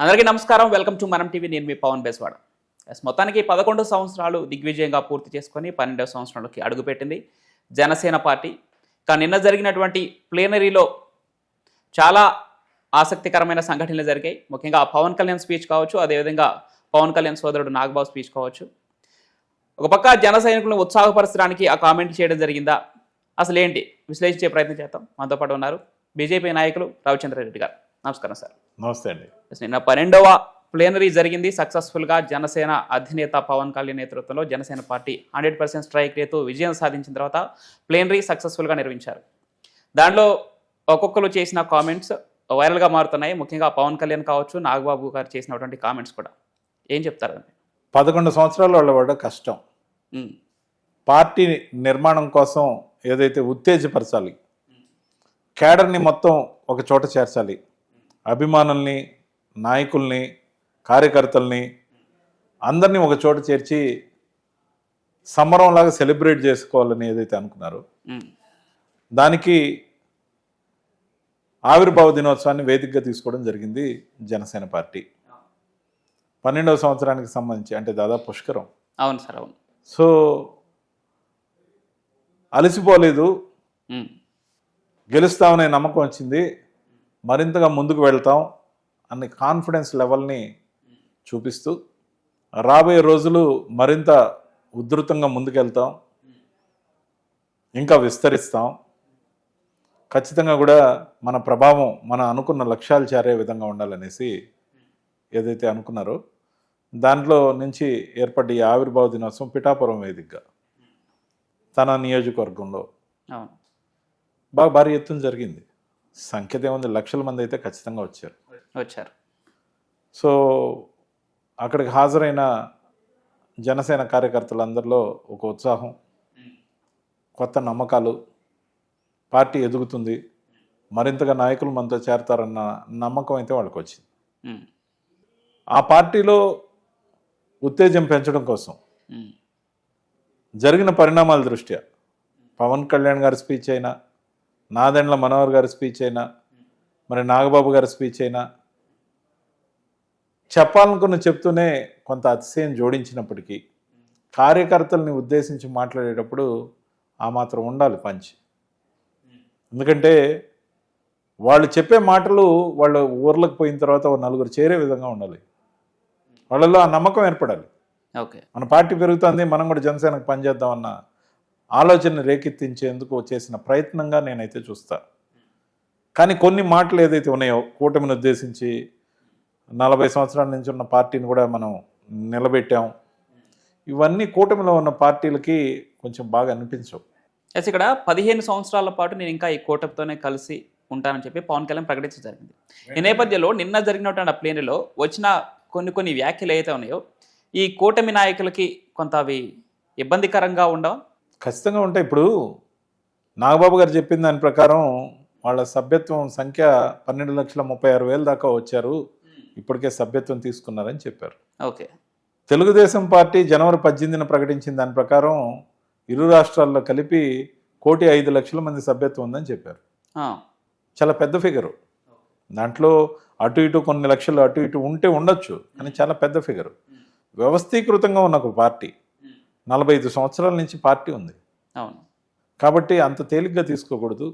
అందరికీ నమస్కారం. Welcome to Manam TV. నేను మీ పవన్ బేస్వాడ. ఎస్ మొత్తానికి పదకొండు సంవత్సరాలు దిగ్విజయంగా పూర్తి చేసుకొని పన్నెండవ సంవత్సరంలోకి అడుగుపెట్టింది జనసేన పార్టీ. కానీ నిన్న జరిగినటువంటి ప్లేనరీలో చాలా ఆసక్తికరమైన సంఘటనలు జరిగాయి. ముఖ్యంగా పవన్ కళ్యాణ్ స్పీచ్ కావచ్చు అదేవిధంగా పవన్ కళ్యాణ్ సోదరుడు నాగబాబు స్పీచ్ కావచ్చు. ఒక పక్క జన సైనికులను ఉత్సాహపరచడానికి ఆ కామెంట్ చేయడం జరిగిందా? అసలు ఏంటి విశ్లేషించే ప్రయత్నం చేద్దాం. మనతో పాటు ఉన్నారు బీజేపీ నాయకులు రవిచంద్రారెడ్డి గారు. నమస్కారం సార్. నమస్తే అండి. నిన్న పన్నెండవ ప్లేనరీ జరిగింది. సక్సెస్ఫుల్గా జనసేన అధినేత పవన్ కళ్యాణ్ నేతృత్వంలో Janasena party hundred percent strike rate విజయం సాధించిన తర్వాత ప్లేనరీ సక్సెస్ఫుల్గా నిర్వహించారు. దాంట్లో ఒక్కొక్కరు చేసిన కామెంట్స్ వైరల్గా మారుతున్నాయి. ముఖ్యంగా పవన్ కళ్యాణ్ కావచ్చు నాగబాబు గారు చేసినటువంటి కామెంట్స్ కూడా. ఏం చెప్తారండి పదకొండు సంవత్సరాల వాళ్ళ పడ్డ కష్టం పార్టీ నిర్మాణం కోసం ఏదైతే ఉత్తేజపరచాలి కేడర్ని మొత్తం ఒక చోట చేర్చాలి అభిమానుల్ని నాయకుల్ని కార్యకర్తల్ని అందరినీ ఒక చోట చేర్చి సంబరంలాగా సెలబ్రేట్ చేసుకోవాలని ఏదైతే అనుకున్నారో దానికి ఆవిర్భావ దినోత్సవాన్ని వేదికగా తీసుకోవడం జరిగింది జనసేన పార్టీ. పన్నెండవ సంవత్సరానికి సంబంధించి అంటే దాదాపు పుష్కరం. అవును సార్ అవును. సో అలసిపోలేదు. గెలుస్తామనే నమ్మకం వచ్చింది. మరింతగా ముందుకు వెళ్తాం అనే కాన్ఫిడెన్స్ లెవెల్ని చూపిస్తూ రాబోయే రోజులు మరింత ఉధృతంగా ముందుకెళ్తాం. ఇంకా విస్తరిస్తాం. ఖచ్చితంగా కూడా మన ప్రభావం మన అనుకున్న లక్ష్యాలు చేరే విధంగా ఉండాలనేసి ఏదైతే అనుకున్నారో దాంట్లో నుంచి ఏర్పడ్డ ఈ ఆవిర్భావ దినోత్సవం పిఠాపురం వేదికగా తన నియోజకవర్గంలో బాగా భారీ ఎత్తున జరిగింది. సంఖ్యత ఏముంది లక్షల మంది అయితే ఖచ్చితంగా వచ్చారు. వచ్చారు. సో అక్కడికి హాజరైన జనసేన కార్యకర్తలందరిలో ఒక ఉత్సాహం కొత్త నమ్మకాలు పార్టీ ఎదుగుతుంది మరింతగా నాయకులు మనతో చేరతారన్న నమ్మకం అయితే వాళ్ళకి వచ్చింది ఆ పార్టీలో ఉత్తేజం పెంచడం కోసం జరిగిన పరిణామాల దృష్ట్యా పవన్ కళ్యాణ్ గారి స్పీచ్ అయినా నాదెండ్ల మనోహర్ గారి స్పీచ్ అయినా మరి నాగబాబు గారి స్పీచ్ అయినా చెప్పాలనుకున్న చెప్తూనే కొంత అతిశయం జోడించినప్పటికీ కార్యకర్తల్ని ఉద్దేశించి మాట్లాడేటప్పుడు ఆ మాత్రం ఉండాలి పంచి. ఎందుకంటే వాళ్ళు చెప్పే మాటలు వాళ్ళ ఊర్లకు పోయిన తర్వాత నలుగురు చేరే విధంగా ఉండాలి. వాళ్ళలో ఆ నమ్మకం ఏర్పడాలి. ఓకే. మన పార్టీ పెరుగుతుంది మనం కూడా జనసేనకు పనిచేద్దామన్న ఆలోచన రేకెత్తించేందుకు చేసిన ప్రయత్నంగా నేనైతే చూస్తాను కానీ కొన్ని మాటలు ఏదైతే ఉన్నాయో కూటమిని ఉద్దేశించి నలభై సంవత్సరాల నుంచి ఉన్న పార్టీని కూడా మనం నిలబెట్టాం. ఇవన్నీ కూటమిలో ఉన్న పార్టీలకి కొంచెం బాగా అనిపించవు. ఎస్ ఇక్కడ పదిహేను సంవత్సరాల పాటు నేను ఇంకా ఈ కూటమితోనే కలిసి ఉంటానని చెప్పి పవన్ కళ్యాణ్ ప్రకటించడం జరిగింది. ఈ నేపథ్యంలో నిన్న జరిగినటువంటి ఆ ప్లేనీలో వచ్చిన కొన్ని కొన్ని వ్యాఖ్యలు ఏవైతే ఉన్నాయో ఈ కూటమి నాయకులకి కొంత అవి ఇబ్బందికరంగా ఉండవు? ఖచ్చితంగా ఉంటాయి. ఇప్పుడు నాగబాబు గారు చెప్పిన దాని ప్రకారం వాళ్ళ సభ్యత్వం సంఖ్య పన్నెండు లక్షల ముప్పై ఆరు వేల దాకా వచ్చారు. ఇప్పటికే సభ్యత్వం తీసుకున్నారని చెప్పారు. ఓకే. తెలుగుదేశం పార్టీ జనవరి పద్దెనిమిదిన ప్రకటించిన దాని ప్రకారం ఇరు రాష్ట్రాల్లో కలిపి కోటి ఐదు లక్షల మంది సభ్యత్వం ఉందని చెప్పారు. చాలా పెద్ద ఫిగరు. దాంట్లో అటు ఇటు కొన్ని లక్షలు అటు ఇటు ఉంటే ఉండొచ్చు కానీ చాలా పెద్ద ఫిగరు. వ్యవస్థీకృతంగా ఉన్న ఒక పార్టీ. నలభై ఐదు సంవత్సరాల నుంచి పార్టీ ఉంది. అవును. కాబట్టి అంత తేలిగ్గా తీసుకోకూడదు.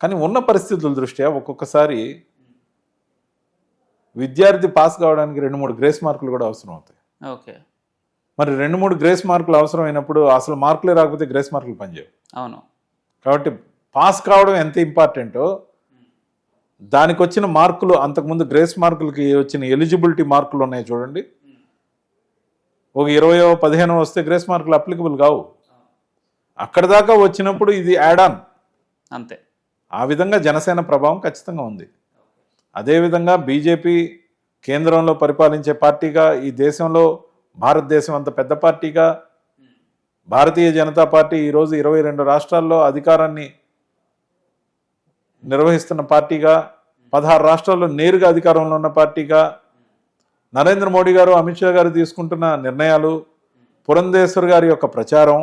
కానీ ఉన్న పరిస్థితుల దృష్ట్యా ఒక్కొక్కసారి విద్యార్థి పాస్ కావడానికి రెండు మూడు గ్రేస్ మార్కులు కూడా అవసరం అవుతాయి ఓకే. మరి రెండు మూడు గ్రేస్ మార్కులు అవసరమైనప్పుడు అసలు మార్కులే రాకపోతే గ్రేస్ మార్కులు పనిచేయవు. అవును. కాబట్టి పాస్ కావడం ఎంత ఇంపార్టెంటో దానికి వచ్చిన మార్కులు అంతకుముందు గ్రేస్ మార్కులకి వచ్చిన ఎలిజిబిలిటీ మార్కులు ఉన్నాయి చూడండి. ఒక ఇరవయో పదిహేనో వస్తే గ్రేస్ మార్కులు అప్లికబుల్ కావు. అక్కడ దాకా వచ్చినప్పుడు ఇది యాడ్ ఆన్ అంతే. ఆ విధంగా జనసేన ప్రభావం ఖచ్చితంగా ఉంది. అదేవిధంగా బీజేపీ కేంద్రంలో పరిపాలించే పార్టీగా ఈ దేశంలో భారతదేశం అంత పెద్ద పార్టీగా భారతీయ జనతా పార్టీ ఈరోజు ఇరవై రెండు రాష్ట్రాల్లో అధికారాన్ని నిర్వహిస్తున్న పార్టీగా పదహారు రాష్ట్రాల్లో నేరుగా అధికారంలో ఉన్న పార్టీగా నరేంద్ర మోడీ గారు అమిత్ షా గారు తీసుకుంటున్న నిర్ణయాలు పురంధేశ్వర్ గారి యొక్క ప్రచారం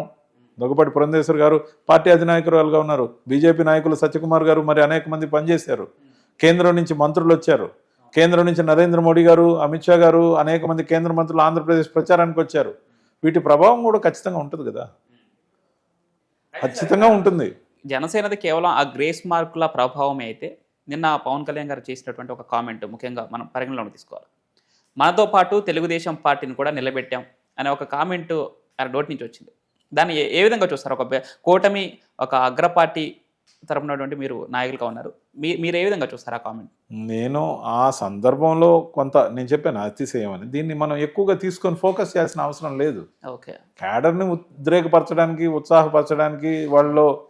దగ్గుపాటి పురంధేశ్వర్ గారు పార్టీ అధినాయకురాలుగా ఉన్నారు. బీజేపీ నాయకులు సత్యకుమార్ గారు మరి అనేక మంది పనిచేశారు. కేంద్రం నుంచి మంత్రులు వచ్చారు. కేంద్రం నుంచి నరేంద్ర మోడీ గారు అమిత్ షా గారు అనేక మంది కేంద్ర మంత్రులు ఆంధ్రప్రదేశ్ ప్రచారానికి వచ్చారు. వీటి ప్రభావం కూడా ఖచ్చితంగా ఉంటుంది కదా. ఖచ్చితంగా ఉంటుంది. జనసేనది కేవలం ఆ గ్రేస్ మార్కుల ప్రభావమే అయితే నిన్న పవన్ కళ్యాణ్ గారు చేసినటువంటి ఒక కామెంట్ ముఖ్యంగా మనం పరిగణలోకి తీసుకోవాలి. మనతో పాటు తెలుగుదేశం పార్టీని కూడా నిలబెట్టాం అనే ఒక కామెంట్ ఆయన నోటి నుంచి వచ్చింది. దాన్ని ఏ- విధంగా చూస్తారు? ఒక కూటమి ఒక అగ్ర పార్టీ తరపునటువంటి మీరు నాయకులుగా ఉన్నారు. మీ మీరు ఏ విధంగా చూస్తారు ఆ కామెంట్? నేను ఆ సందర్భంలో కొంత నేను చెప్పాను అతిశయం అని. దీన్ని మనం ఎక్కువగా తీసుకొని ఫోకస్ చేయాల్సిన అవసరం లేదు. ఓకే. క్యాడర్ని ఉద్రేకపరచడానికి ఉత్సాహపరచడానికి వాళ్ళలో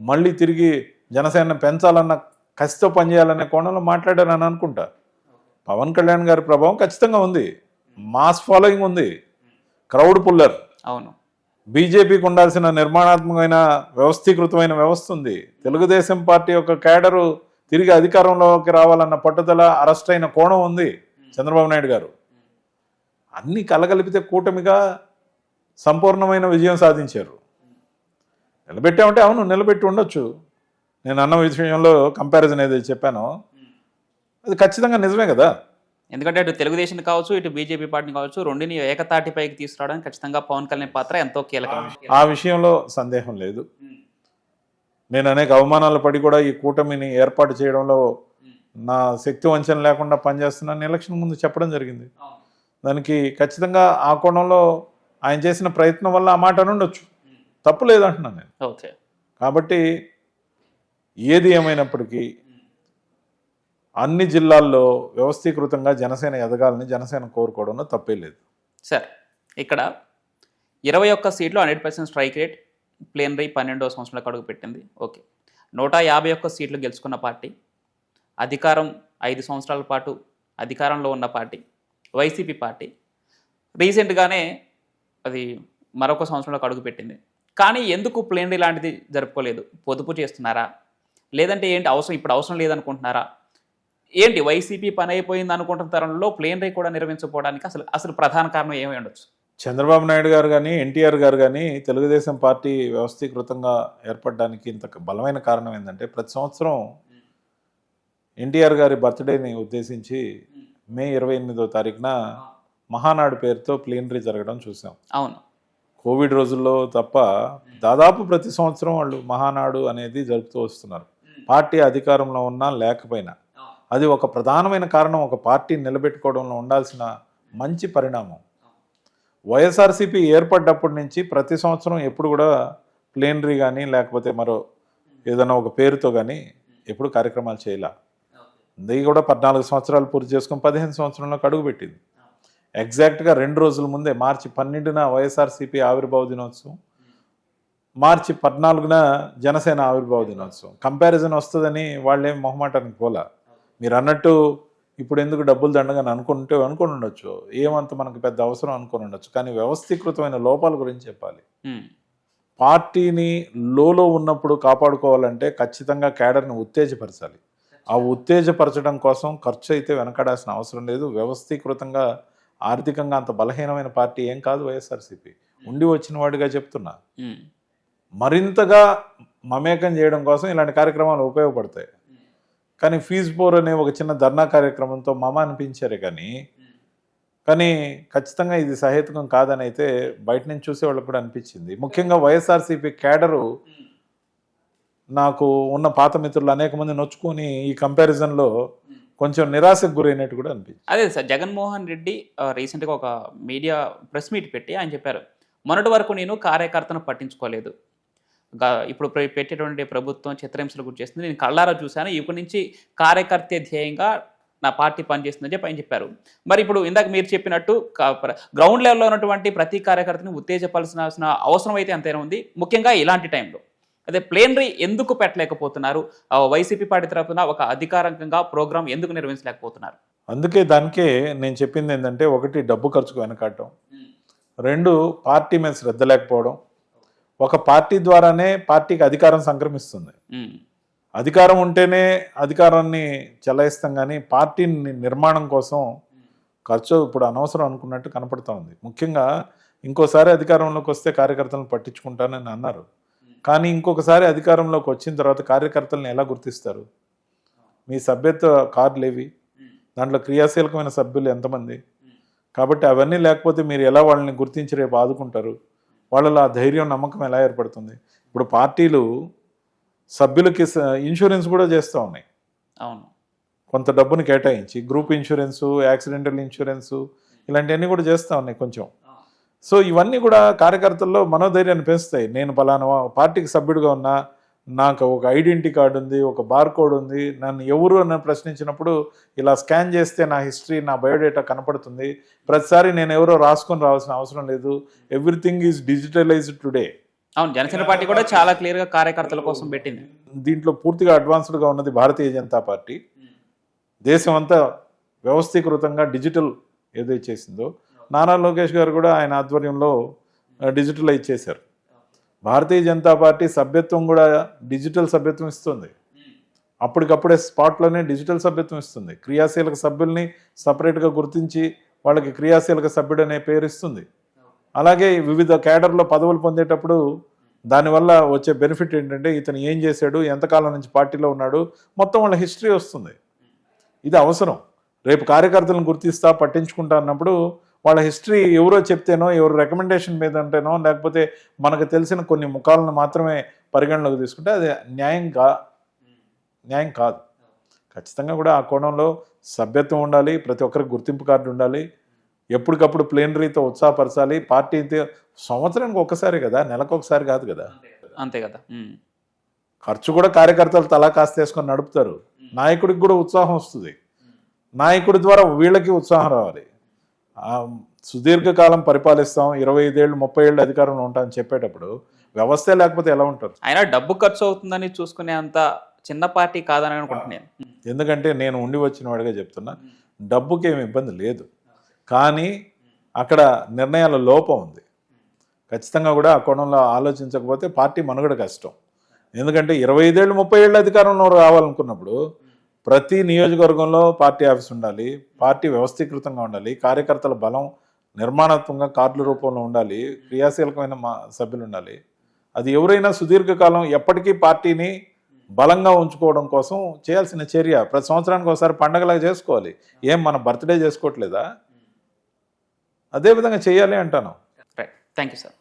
మళ్ళీ తిరిగి జనసేన పెంచాలన్న కసితో పనిచేయాలనే కోణంలో మాట్లాడారని అనుకుంటా. పవన్ కళ్యాణ్ గారి ప్రభావం ఖచ్చితంగా ఉంది. మాస్ ఫాలోయింగ్ ఉంది. Crowd puller. అవును. బీజేపీకి ఉండాల్సిన నిర్మాణాత్మకమైన వ్యవస్థీకృతమైన వ్యవస్థ ఉంది. తెలుగుదేశం పార్టీ యొక్క కేడరు తిరిగి అధికారంలోకి రావాలన్న పట్టుదల అరెస్ట్ అయిన కోణం ఉంది చంద్రబాబు నాయుడు గారు. అన్ని కలగలిపితే కూటమిగా సంపూర్ణమైన విజయం సాధించారు. నిలబెట్టామంటే అవును నిలబెట్టి ఉండొచ్చు. నేను అన్న విషయంలో కంపారిజన్ ఏదైతే చెప్పానో అది ఖచ్చితంగా నిజమే కదా? ఎందుకంటే అటు తెలుగుదేశం కావచ్చు ఇటు బీజేపీ పార్టీని కావచ్చు రెండుని ఏకతాటిపైకి తీసుకురావడానికి ఖచ్చితంగా పవన్ కళ్యాణ్ పాత్ర ఎంతో కీలకం. ఆ విషయంలో సందేహం లేదు. నేను అనేక అవమానాలు పడి కూడా ఈ కూటమిని ఏర్పాటు చేయడంలో నా శక్తి వంచన లేకుండా పనిచేస్తున్నాను ఎలక్షన్ ముందు చెప్పడం జరిగింది. దానికి ఖచ్చితంగా ఆ కోణంలో ఆయన చేసిన ప్రయత్నం వల్ల ఆ మాట అనుండొచ్చు తప్పు లేదంటున్నాను నేను. ఓకే. కాబట్టి ఏది ఏమైనప్పటికీ అన్ని జిల్లాల్లో వ్యవస్థీకృతంగా జనసేన ఎదగాలని జనసేన కోరుకోవడంలో తప్పే లేదు. సార్ ఇక్కడ ఇరవై ఒక్క సీట్లు hundred percent strike rate plenary పన్నెండవ సంవత్సరంలో అడుగు పెట్టింది. ఓకే. నూట యాభై ఒక్క సీట్లు గెలుచుకున్న పార్టీ అధికారం ఐదు సంవత్సరాల పాటు అధికారంలో ఉన్న పార్టీ వైసీపీ పార్టీ రీసెంట్గానే అది మరొక సంవత్సరంలో అడుగు పెట్టింది. కానీ ఎందుకు ప్లేనరీ లాంటిది జరుపుకోలేదు? పొదుపు చేస్తున్నారా? లేదంటే ఏంటి అవసరం? ఇప్పుడు అవసరం లేదనుకుంటున్నారా? ఏంటి వైసీపీ పని అయిపోయింది అనుకుంటున్న తరంలో ప్లేనరీ కూడా నిర్వహించకపోవడానికి అసలు అసలు ప్రధాన కారణం ఏమై ఉండొచ్చు? చంద్రబాబు నాయుడు గారు కానీ ఎన్టీఆర్ గారు కానీ తెలుగుదేశం పార్టీ వ్యవస్థీకృతంగా ఏర్పడడానికి ఇంత బలమైన కారణం ఏంటంటే ప్రతి సంవత్సరం ఎన్టీఆర్ గారి బర్త్డేని ఉద్దేశించి మే ఇరవై ఎనిమిదో తారీఖున మహానాడు పేరుతో ప్లీనరీ జరగడం చూసాం. అవును. కోవిడ్ రోజుల్లో తప్ప దాదాపు ప్రతి సంవత్సరం వాళ్ళు మహానాడు అనేది జరుపుతూ వస్తున్నారు. పార్టీ అధికారంలో ఉన్నా లేకపోయినా. అది ఒక ప్రధానమైన కారణం. ఒక పార్టీ నిలబెట్టుకోవడంలో ఉండాల్సిన మంచి పరిణామం. వైఎస్ఆర్సీపీ ఏర్పడ్డప్పటి నుంచి ప్రతి సంవత్సరం ఎప్పుడు కూడా ప్లేనరీ కానీ లేకపోతే మరో ఏదైనా ఒక పేరుతో కానీ ఎప్పుడు కార్యక్రమాలు చేయలే. ఇది కూడా పద్నాలుగు సంవత్సరాలు పూర్తి చేసుకొని పదిహేను సంవత్సరంలోకి అడుగుపెట్టింది. ఎగ్జాక్ట్గా రెండు రోజుల ముందే మార్చి పన్నెండున వైఎస్ఆర్సీపీ ఆవిర్భావ దినోత్సవం మార్చి పద్నాలుగున జనసేన ఆవిర్భావ దినోత్సవం. కంపారిజన్ వస్తుందని వాళ్ళేం మొహమాటానికి పోలా. మీరు అన్నట్టు ఇప్పుడు ఎందుకు డబ్బులు దండగని అనుకుంటే అనుకుని ఉండొచ్చు. ఏమంత మనకు పెద్ద అవసరం అనుకుని ఉండొచ్చు. కానీ వ్యవస్థీకృతమైన లోపాల గురించి చెప్పాలి. పార్టీని లోలో ఉన్నప్పుడు కాపాడుకోవాలంటే ఖచ్చితంగా కేడర్ని ఉత్తేజపరచాలి. ఆ ఉత్తేజపరచడం కోసం ఖర్చు అయితే వెనకడాల్సిన అవసరం లేదు. వ్యవస్థీకృతంగా ఆర్థికంగా అంత బలహీనమైన పార్టీ ఏం కాదు వైఎస్ఆర్సీపీ. ఉండి వచ్చిన వాడిగా చెప్తున్నా. మరింతగా మమేకం చేయడం కోసం ఇలాంటి కార్యక్రమాలు ఉపయోగపడతాయి. కానీ ఫీజ్ బోర్ అనే ఒక చిన్న ధర్నా కార్యక్రమంతో మమ అనిపించారే కానీ కానీ ఖచ్చితంగా ఇది సహేతుకం కాదని అయితే బయట నుంచి చూసే వాళ్ళకి కూడా అనిపించింది. ముఖ్యంగా వైఎస్ఆర్సీపీ కేడరు నాకు ఉన్న పాత మిత్రులు అనేక మంది నొచ్చుకొని ఈ కంపారిజన్లో కొంచెం నిరాశకు గురైనట్టు కూడా అనిపించింది. అదే సార్ జగన్మోహన్ రెడ్డి రీసెంట్గా ఒక మీడియా ప్రెస్ మీట్ పెట్టి ఆయన చెప్పారు మొన్నటి వరకు నేను కార్యకర్తను పట్టించుకోలేదు. ఇప్పుడు పెట్టేటువంటి ప్రభుత్వం చిత్రహింసలు గురి చేస్తుంది. నేను కళ్ళారా చూశాను. ఇప్పటి నుంచి కార్యకర్తే ధ్యేయంగా నా పార్టీ పనిచేస్తుందని చెప్పి ఆయన చెప్పారు. మరి ఇప్పుడు ఇందాక మీరు చెప్పినట్టు గ్రౌండ్ లెవెల్లో ఉన్నటువంటి ప్రతి కార్యకర్తని ఉత్తేజపరచాల్సిన అవసరం అయితే అంతేనా ఉంది. ముఖ్యంగా ఇలాంటి టైంలో. అదే ప్లేనరీ ఎందుకు పెట్టలేకపోతున్నారు? వైసీపీ పార్టీ తరఫున ఒక అధికారికంగా ప్రోగ్రాం ఎందుకు నిర్వహించలేకపోతున్నారు? అందుకే దానికే నేను చెప్పింది ఏంటంటే ఒకటి డబ్బు ఖర్చుకు వెనకాడటం. రెండు పార్టీ మీద శ్రద్ధ లేకపోవడం. ఒక పార్టీ ద్వారానే పార్టీకి అధికారం సంక్రమిస్తుంది. అధికారం ఉంటేనే అధికారాన్ని చెలాయిస్తాం కానీ పార్టీ నిర్మాణం కోసం ఖర్చు ఇప్పుడు అనవసరం అనుకున్నట్టు కనపడుతూ ఉంది. ముఖ్యంగా ఇంకోసారి అధికారంలోకి వస్తే కార్యకర్తలను పట్టించుకుంటానని అన్నారు. కానీ ఇంకొకసారి అధికారంలోకి వచ్చిన తర్వాత కార్యకర్తలను ఎలా గుర్తిస్తారు? మీ సభ్యత్వ కార్డులు ఏవి? దాంట్లో క్రియాశీలకమైన సభ్యులు ఎంతమంది? కాబట్టి అవన్నీ లేకపోతే మీరు ఎలా వాళ్ళని గుర్తించి రేపు ఆదుకుంటారు? వాళ్ళలో ఆ ధైర్యం నమ్మకం ఎలా ఏర్పడుతుంది? ఇప్పుడు పార్టీలు సభ్యులకి ఇన్సూరెన్స్ కూడా చేస్తూ ఉన్నాయి. అవును. కొంత డబ్బుని కేటాయించి గ్రూప్ ఇన్సూరెన్సు యాక్సిడెంటల్ ఇన్సూరెన్సు ఇలాంటివన్నీ కూడా చేస్తూ ఉన్నాయి కొంచెం. సో ఇవన్నీ కూడా కార్యకర్తల్లో మనోధైర్యాన్ని పెంచుతాయి. నేను పలానా పార్టీకి సభ్యుడిగా ఉన్నా నాకు ఒక ఐడెంటిటీ కార్డు ఉంది ఒక బార్ కోడ్ ఉంది. నన్ను ఎవరు అని ప్రశ్నించినప్పుడు ఇలా స్కాన్ చేస్తే నా హిస్టరీ నా బయోడేటా కనపడుతుంది. ప్రతిసారి నేను ఎవరో రాసుకొని రావాల్సిన అవసరం లేదు. Everything is digitalized today. అవును జనసేన పార్టీ కూడా చాలా క్లియర్గా కార్యకర్తల కోసం పెట్టింది. దీంట్లో పూర్తిగా అడ్వాన్స్డ్గా ఉన్నది భారతీయ జనతా పార్టీ. దేశం అంతా వ్యవస్థీకృతంగా డిజిటల్ ఏదైతే చేసిందో నారా లోకేష్ గారు కూడా ఆయన ఆధ్వర్యంలో డిజిటలైజ్ చేశారు. భారతీయ జనతా పార్టీ సభ్యత్వం కూడా డిజిటల్ సభ్యత్వం ఇస్తుంది. అప్పటికప్పుడే స్పాట్లోనే డిజిటల్ సభ్యత్వం ఇస్తుంది. క్రియాశీలక సభ్యుల్ని సపరేట్గా గుర్తించి వాళ్ళకి క్రియాశీలక సభ్యుడు అనే పేరు ఇస్తుంది. అలాగే వివిధ కేడర్లో పదవులు పొందేటప్పుడు దానివల్ల వచ్చే బెనిఫిట్ ఏంటంటే ఇతను ఏం చేశాడు ఎంతకాలం నుంచి పార్టీలో ఉన్నాడు మొత్తం వాళ్ళ హిస్టరీ వస్తుంది. ఇది అవసరం. రేపు కార్యకర్తలను గుర్తిస్తా పట్టించుకుంటా అన్నప్పుడు వాళ్ళ హిస్టరీ ఎవరో చెప్తేనో ఎవరు రికమెండేషన్ మీద ఉంటేనో లేకపోతే మనకు తెలిసిన కొన్ని ముఖాలను మాత్రమే పరిగణలోకి తీసుకుంటే అది న్యాయం కా న్యాయం కాదు. ఖచ్చితంగా కూడా ఆ కోణంలో సభ్యత్వం ఉండాలి ప్రతి ఒక్కరికి గుర్తింపు కార్డు ఉండాలి ఎప్పటికప్పుడు ప్లేనరీతో ఉత్సాహపరచాలి పార్టీ అయితే సంవత్సరానికి ఒక్కసారి కదా నెలకు ఒకసారి కాదు కదా. అంతే కదా. ఖర్చు కూడా కార్యకర్తలు తలా కాస్త వేసుకొని నడుపుతారు. నాయకుడికి కూడా ఉత్సాహం వస్తుంది. నాయకుడి ద్వారా వీళ్ళకి ఉత్సాహం రావాలి. సుదీర్ఘకాలం పరిపాలిస్తాం ఇరవై ఐదేళ్ళు ముప్పై ఏళ్ళు అధికారంలో ఉంటామని చెప్పేటప్పుడు వ్యవస్థే లేకపోతే ఎలా ఉంటారు అయినా డబ్బు ఖర్చు అవుతుందని చూసుకునే అంత చిన్న పార్టీ కాదని అనుకుంటున్నాను ఎందుకంటే నేను ఉండి వచ్చిన వాడిగా చెప్తున్నా డబ్బుకి ఏమి ఇబ్బంది లేదు. కానీ అక్కడ నిర్ణయాల లోపం ఉంది. ఖచ్చితంగా కూడా ఆ కోణంలో ఆలోచించకపోతే పార్టీ మనుగడ కష్టం. ఎందుకంటే ఇరవై ఐదేళ్ళు ముప్పై ఏళ్ళు అధికారంలో రావాలనుకున్నప్పుడు ప్రతి నియోజకవర్గంలో పార్టీ ఆఫీస్ ఉండాలి పార్టీ వ్యవస్థీకృతంగా ఉండాలి కార్యకర్తల బలం నిర్మాణాత్మకంగా కార్డుల రూపంలో ఉండాలి క్రియాశీలకమైన మా సభ్యులు ఉండాలి. అది ఎవరైనా సుదీర్ఘకాలం ఎప్పటికీ పార్టీని బలంగా ఉంచుకోవడం కోసం చేయాల్సిన చర్య ప్రతి సంవత్సరానికి ఒకసారి పండగలాగా చేసుకోవాలి. ఏం మన బర్త్డే చేసుకోవట్లేదా? అదేవిధంగా చేయాలి అంటాను. Right thank you sir